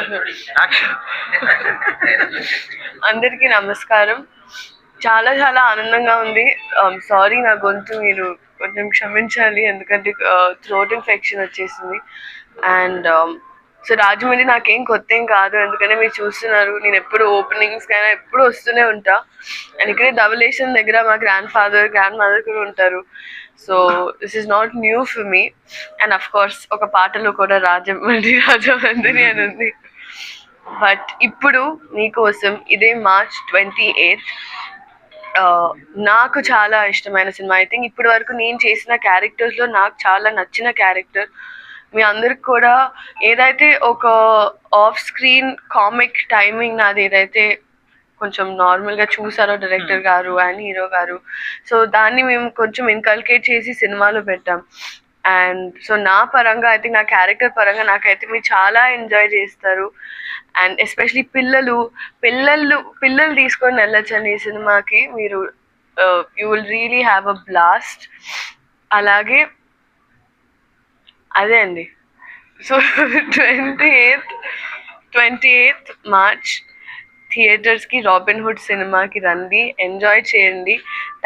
అందరికీ నమస్కారం. చాలా చాలా ఆనందంగా ఉంది. Um, సారీ నా గొంతు మీరు కొంచెం క్షమించాలి ఎందుకంటే uh, థ్రోట్ ఇన్ఫెక్షన్ వచ్చేసింది. అండ్ సో um, రాజమండ్రి నాకేం కొత్త ఏం కాదు ఎందుకంటే మీరు చూస్తున్నారు నేను ఎప్పుడు ఓపెనింగ్స్ కైనా ఎప్పుడు వస్తూనే ఉంటా. అండ్ ఇక్కడే ధవలేషన్ దగ్గర మా గ్రాండ్ ఫాదర్ గ్రాండ్ మదర్ కూడా ఉంటారు. So this is not new for me and of course ఒక పాటలో కూడా రాజమండ్రి రాజమండ్రి అని ఉంది. బట్ ఇప్పుడు నీకోసం ఇదే మార్చ్ ట్వంటీ ఎయిత్. నాకు చాలా ఇష్టమైన సినిమా. ఐ థింక్ ఇప్పటి వరకు నేను చేసిన క్యారెక్టర్స్లో నాకు చాలా నచ్చిన క్యారెక్టర్ మీ అందరికి కూడా ఏదైతే ఒక ఆఫ్ స్క్రీన్ కామిక్ టైమింగ్ నాది ఏదైతే కొంచెం నార్మల్గా చూసారో డైరెక్టర్ గారు అండ్ హీరో గారు. సో దాన్ని మేము కొంచెం ఇన్కల్కేట్ చేసి సినిమాలో పెట్టాం. అండ్ సో నా పరంగా అయితే నా క్యారెక్టర్ పరంగా నాకైతే మీరు చాలా ఎంజాయ్ చేస్తారు. అండ్ ఎస్పెషలీ పిల్లలు పిల్లలు పిల్లలు తీసుకొని వెళ్ళొచ్చండి ఈ సినిమాకి. మీరు you will really have a blast అలాగే అదే అండి. So twenty eighth twenty eighth March థియేటర్స్కి రాబిన్ హుడ్ సినిమాకి రండి. ఎంజాయ్ చేయండి.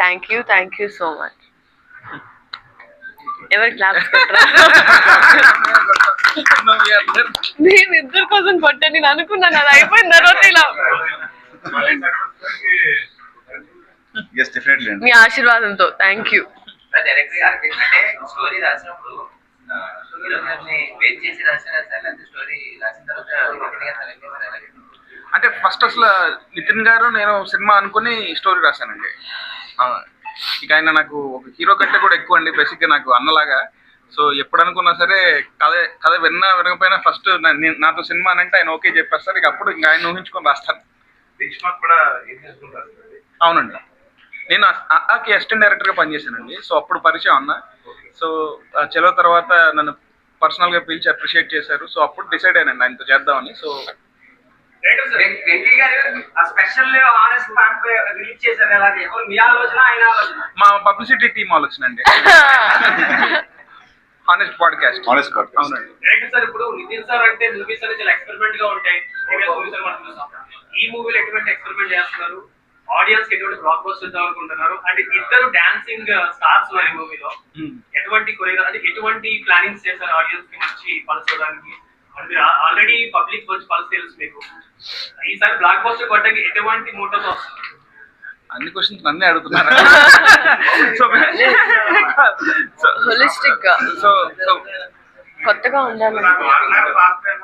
Thank you thank you so much ఎవరు క్లాప్స్ కొట్టరా? నేను ఇద్దరు కోసం కొట్టాను నేను అనుకున్నాను అది అయిపోయిన తర్వాత ఇలా. మీ ఆశీర్వాదంతో థ్యాంక్ యూ అంటే స్టోరీ రాసినప్పుడు ఫస్ట్ అసలు నితిన్ గారు నేను సినిమా అనుకుని స్టోరీ రాశానండి. ఆ, ఇక ఆయన నాకు ఒక హీరో కంటే కూడా ఎక్కువ అండి బేసిక్గా నాకు అన్నలాగా. సో ఎప్పుడు అనుకున్నా సరే కథ కథ విన్నా వినకపోయినా ఫస్ట్ నాతో సినిమా అని అంటే ఆయన ఓకే చెప్పేస్తారు ఇక అప్పుడు ఇంకా ఆయన ఊహించుకొని రాస్తాను అవునండి. నేను అక్కి అసిస్టెంట్ డైరెక్టర్గా పనిచేశానండి. సో అప్పుడు పరిచయం అన్న. సో ఆ చెలో తర్వాత నన్ను పర్సనల్గా పిలిచి అప్రిషియేట్ చేశారు. సో అప్పుడు డిసైడ్ అయినండి ఆయనతో చేద్దామని. సో మీ ఆలోచన ఆయన ఆలోచన? మా పబ్లిసిటీ టీం వాళ్ళు వచ్చినండి హానెస్ట్ పాడ్కాస్ట్ Honest podcast. అవునండి. సార్ ఇప్పుడు నితిన్ సార్ అంటే మూవీస్ అనేది చాలా ఎక్స్పెరిమెంట్గా ఉంటాయి. మూవీస్ మనం చూసాం ఈ మూవీలో ఎటువంటి ఎక్స్పెరిమెంట్ చేస్తున్నారు? ఆడియన్స్ ఎటువంటి బ్లాక్ బస్టర్ ఇద్దాం అనుకుంటున్నారు? అంటే ఇద్దరు డాన్సింగ్ స్టార్స్ ఉన్నారు ఈ మూవీలో Hmm. ఎటువంటి కొరియోగ్రా అంటే ఎటువంటి ప్లానింగ్స్ చేశారు ఆడియన్స్కి మంచి పల్స్ ఆల్రెడీ పబ్లిక్ వచ్చి పల్స్ తెలుసు మీకు. ఈసారి బ్లాక్ బస్టర్ కొట్టకి ఎటువంటి మోటోతో వస్తుంది అన్ని క్వశ్చన్స్ నన్నే అడుగుతున్నారు? సో హోలిస్టిక్గా. సో సో కొత్తగా ఉండాలి నాకు నాకు